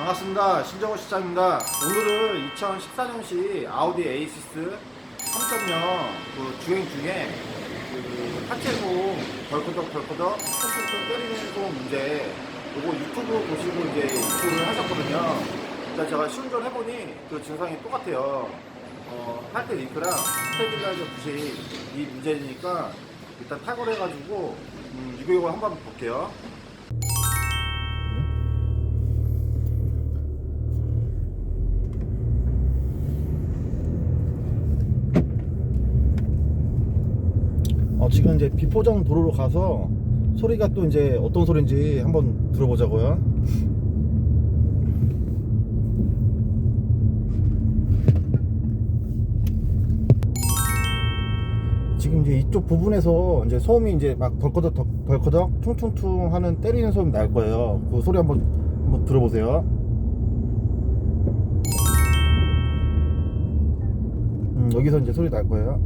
안녕하십니까 신정호 시장입니다. 오늘은 2014년식 아우디 에이시스 3.0그 주행 중에 그 하체 소음 덜커덕 덜커덕 퉁퉁퉁 때리는 소음 문제 요거 유튜브 보시고 이제 유튜브를 하셨거든요. 일단 제가 시운전 해보니 그 증상이 똑같아요. 어, 할때 링크랑 스테빌라이저 부식 이 문제니까 일단 탈거해가지고 음, 이거 이거 한번 볼게요 지금 이제 비포장 도로로 가서 소리가 또 이제 어떤 소리인지 한번 들어보자고요. 지금 이제 이쪽 부분에서 이제 소음이 이제 막 덜커덕 덜- 덜커덕 퉁퉁퉁 하는 때리는 소음 날 거예요. 그 소리 한번 한번 들어보세요. 음, 여기서 이제 소리 날 거예요.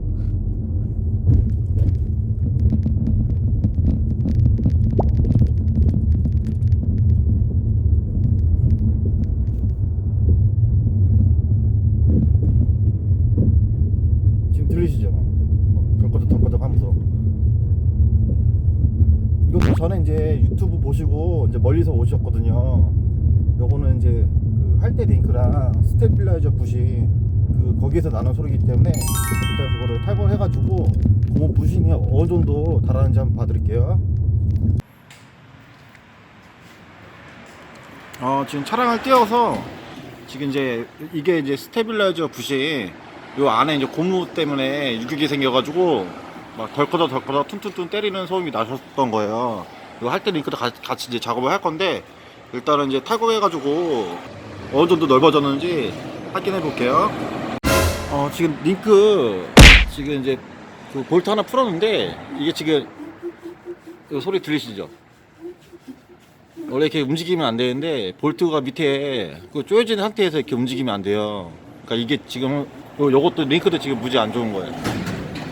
지금 들리시죠? 뭐, 덜커덕 덜커덕 하면서. 이것도 전에 이제 유튜브 보시고 이제 멀리서 오셨거든요. 요거는 이제 그 할때 링크랑 스테빌라이저 부신 그 거기에서 나는 소리이기 때문에 일단 그거를 탈거해 가지고 고무 부신이 어느 정도 달하는지 한번 봐드릴게요. 어 지금 차량을 띄워서 지금 이제 이게 이제 스테빌라이저 부신 요 안에 이제 고무 때문에 유격이 생겨가지고 막 덜커덕 덜커덕 퉁퉁퉁 때리는 소음이 나셨던 거예요. 이거 할때 링크도 가- 같이 이제 작업을 할 건데 일단은 이제 탈거해가지고 어느 정도 넓어졌는지 확인해 볼게요. 어 지금 링크 지금 이제 그 볼트 하나 풀었는데 이게 지금 이 소리 들리시죠? 원래 이렇게 움직이면 안 되는데 볼트가 밑에 그 쪼여진 상태에서 이렇게 움직이면 안 돼요. 그러니까 이게 지금 요 요것도 링크도 지금 무지 안 좋은 거예요.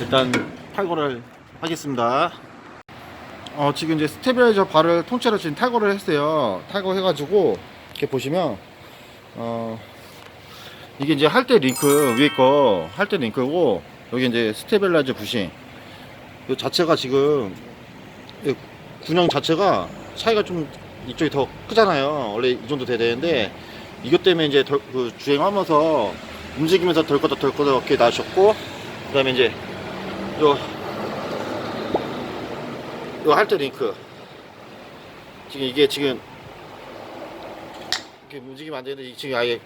일단 탈거를 하겠습니다. 어 지금 이제 스테빌라이저 발을 통째로 지금 탈거를 했어요. 탈거해가지고 이렇게 보시면 어 이게 이제 할 때 링크 위에 거 할 때 링크고 여기 이제 스테빌라이저 부신 이 자체가 지금 이 군형 자체가 차이가 좀 이쪽이 더 크잖아요. 원래 이 정도 돼야 되는데 이것 때문에 이제 덜, 그 주행하면서 움직이면서 덜커덕 덜커덕 이렇게 나셨고 그 다음에 이제 요 요 할때 링크 지금 이게 지금 이렇게 움직이면 안 되는데 지금 아예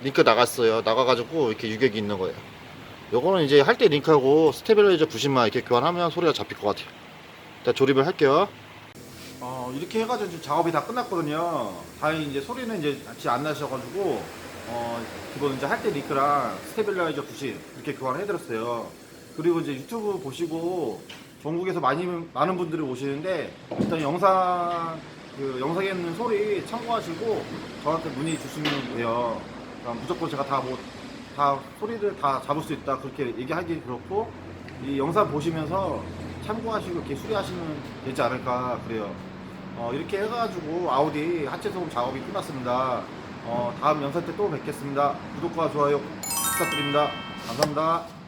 링크 나갔어요. 나가가지고 이렇게 유격이 있는 거예요. 요거는 이제 할 때 링크하고 스테빌라이저 부신만 이렇게 교환하면 소리가 잡힐 것 같아요. 일단 조립을 할게요. 어, 이렇게 해가지고 작업이 다 끝났거든요. 다행히 이제 소리는 이제 같이 안 나셔가지고, 어, 기본 이제 할 때 링크랑 스테빌라이저 부신 이렇게 교환해드렸어요. 그리고 이제 유튜브 보시고 전국에서 많이, 많은 분들이 오시는데, 일단 영상, 그 영상에 있는 소리 참고하시고 저한테 문의 주시면 돼요. 그러니까 무조건 제가 다 뭐, 다 소리를 다 잡을 수 있다 그렇게 얘기하기 그렇고 이 영상 보시면서 참고하시고 이렇게 수리하시면 되지 않을까 그래요. 어, 이렇게 해가지고 아우디 하체 소음 작업이 끝났습니다. 어, 다음 영상 때 또 뵙겠습니다. 구독과 좋아요 부탁드립니다. 감사합니다.